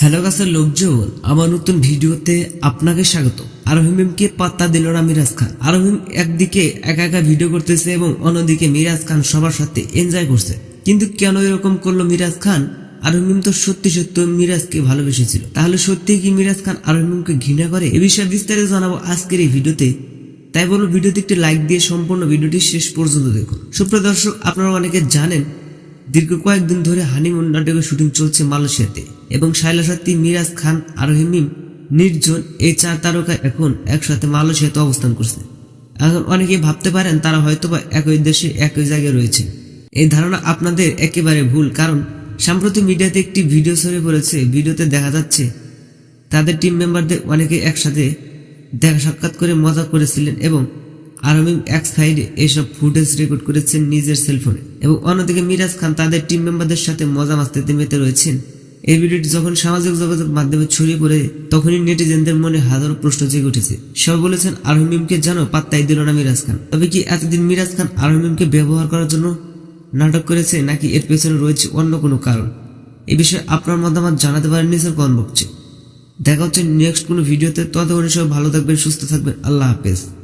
Hello গাছের লোকজন, আমার নতুন ভিডিওতে আপনাকে স্বাগত। আরহিমকে পাত্তা দিল না মিরাজ খান। আরহিম একদিকে একা একা ভিডিও করতেছে এবং অন্যদিকে মিরাজ খান সবার সাথে এনজয় করছে। কিন্তু কেন এরকম করল মিরাজ খান? আরহিম তো সত্যি সত্যি মিরাজকে ভালোবেসেছিল। তাহলে সত্যি কি মিরাজ খান আরহিমকে ঘৃণা করে? এ বিষয়ে বিস্তারিত জানাব আজকের এই ভিডিওতে। তাই বলব ভিডিওতে একটি লাইক দিয়ে সম্পূর্ণ ভিডিওটি শেষ পর্যন্ত দেখুন। সুপ্রিয় দর্শক, আপনারা অনেকে জানেন দীর্ঘ কয়েকদিন ধরে হানিমুন নাটকের শুটিং চলছে মালয়েশিয়াতে এবং শাইলা সাথী, মিরাজ খান আর হিমিম নির্জন, এই চার তারকা এখন একসাথে মালয়েশিয়াতে অবস্থান করছে। এখন অনেকেই ভাবতে পারেন তারা হয়তোবা একই দেশে একই জায়গায় রয়েছে। এই ধারণা আপনাদের একেবারে ভুল, কারণ সাম্প্রতিক মিডিয়াতে একটি ভিডিও ছড়িয়ে পড়েছে, ভিডিওতে দেখা যাচ্ছে তাদের টিম মেম্বারদের অনেকে একসাথে দেখা সাক্ষাৎ করে মজা করেছিলেন এবং আরমিম এক সাইডে এসব ফুটেজ রেকর্ড করেছেন নিজের সেলফোনে। এবং অন্যদিকে মিরাজ খান তাদের টিম মেম্বারদের সাথে মজা মাস্তিতে মেতে রয়েছেন। এই ভিডিওটি যখন সামাজিক যোগাযোগ মাধ্যমে ছড়িয়ে পড়ে, তখনই নেটিজেনদের মনে হাজারো প্রশ্ন জেগে উঠেছে। সব বলেছেন আরহিমিমকে জানো পাত্তাই দিল না মিরাজ খান। তবে কি এতদিন মিরাজ খান আরহিমিমকে ব্যবহার করার জন্য নাটক করেছে, নাকি এর পেছনে রয়েছে অন্য কোনো কারণ? এ বিষয়ে আপনার মতামত জানাতে পারেন নিজের কমেন্ট দেখা হচ্ছে নেক্সট কোনো ভিডিওতে। ততক্ষণ সবাই ভালো থাকবেন, সুস্থ থাকবেন। আল্লাহ হাফেজ।